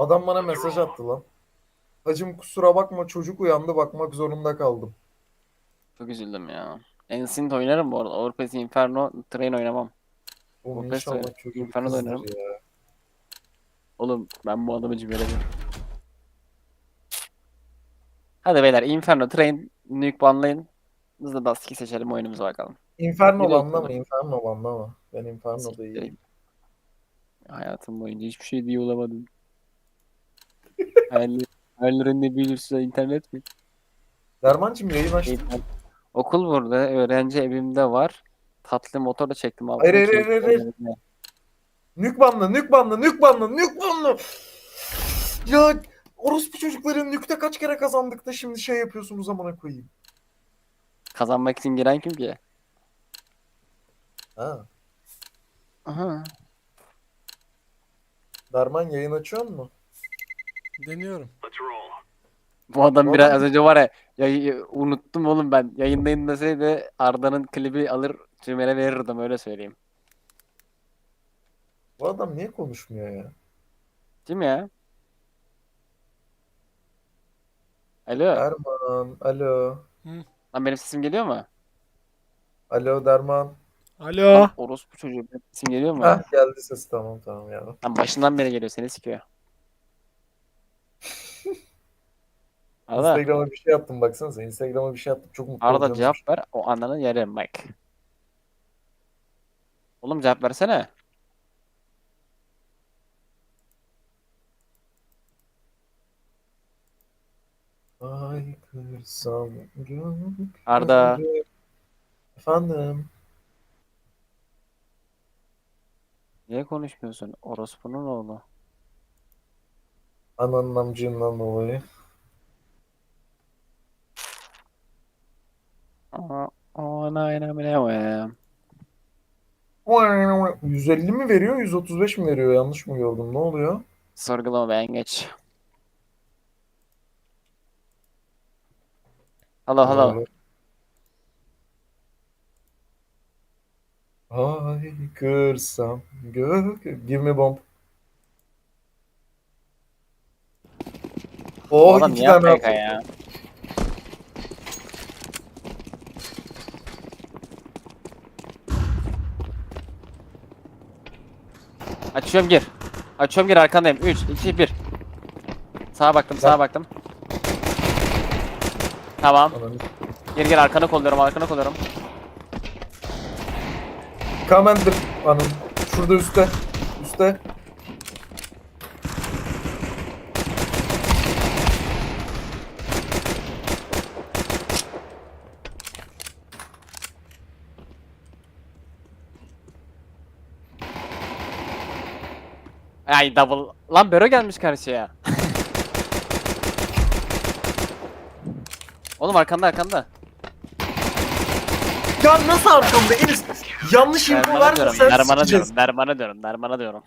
Adam bana mesaj attı lan. Hacım kusura bakma çocuk uyandı bakmak zorunda kaldım. Çok üzüldüm ya. Ensign oynarım bu arada. Overpass Inferno Train oynamam. Oğlum O pes inşallah çocuk Inferno'da kızdır oynarım. ya. Oğlum ben bu adamı cimreledim. Hadi beyler Inferno Train Nuke banlayın. De Dusty seçelim oyunumuza bakalım. Inferno Biri banlama, okudu. Inferno banlama. Ben Inferno'da iyiyim. Siktireyim. Hayatım boyunca hiçbir şey diye olamadım. Hayallerinde büyülürse internet mi? Dermancım yayın açtı. Eğitim. Okul burada, öğrenci evimde var. Tatlı motor da çektim abi. Hayır, hayır, hayır, hayır. Nük banla, nük banla, nük banla, nük banla. Ya orospu çocukların nükte kaç kere kazandık da şimdi şey yapıyorsunuz amına koyayım. Kazanmak için giren kim ki? Ha. Aha. Derman yayın açıyor mu? Deniyorum. Bu adam biraz az önce var ya, yayı- unuttum oğlum ben. Yayındayım deseydi Arda'nın klibi alır Cimer'e verirdim öyle söyleyeyim. Bu adam niye konuşmuyor ya? Değil mi ya? Alo. Derman, alo. Lan benim sesim geliyor mu? Alo Derman. Alo. Lan orospu çocuğu benim sesim geliyor mu? Heh geldi ses tamam tamam ya. Lan başından beri geliyor seni sikiyor. Arda, Instagram'a bir şey attım baksanıza. Instagram'a bir şey attım. Çok mutlu Arda olacağım. cevap ver. O ananı yerim bak. Oğlum cevap versene. Ay kırsam gök. Arda. Efendim. Niye konuşmuyorsun? Orospu'nun oğlu. Ananın amcığından dolayı. İnanamıyorum. 150 mi veriyor 135 mi veriyor yanlış mı gördüm ne oluyor? Sorgulama ben geç. Hello hello. Ay kırsam gök. Give me bomb. Oh adam iki niye tane attı. ya? Açıyorum gir. Açıyorum gir arkandayım. 3, 2, 1. Sağa baktım, sağa baktım. Tamam. Gir gir arkanı kolluyorum, arkanı kolluyorum. Commander anın. Şurada üstte. Üstte. Ay double. Lan Bero gelmiş karşıya. Oğlum arkanda arkanda. Ya nasıl arkamda Enis? Yanlış info Dermana diyorum, vermesen dermana sikeceğiz. diyorum, dermana diyorum, dermana diyorum.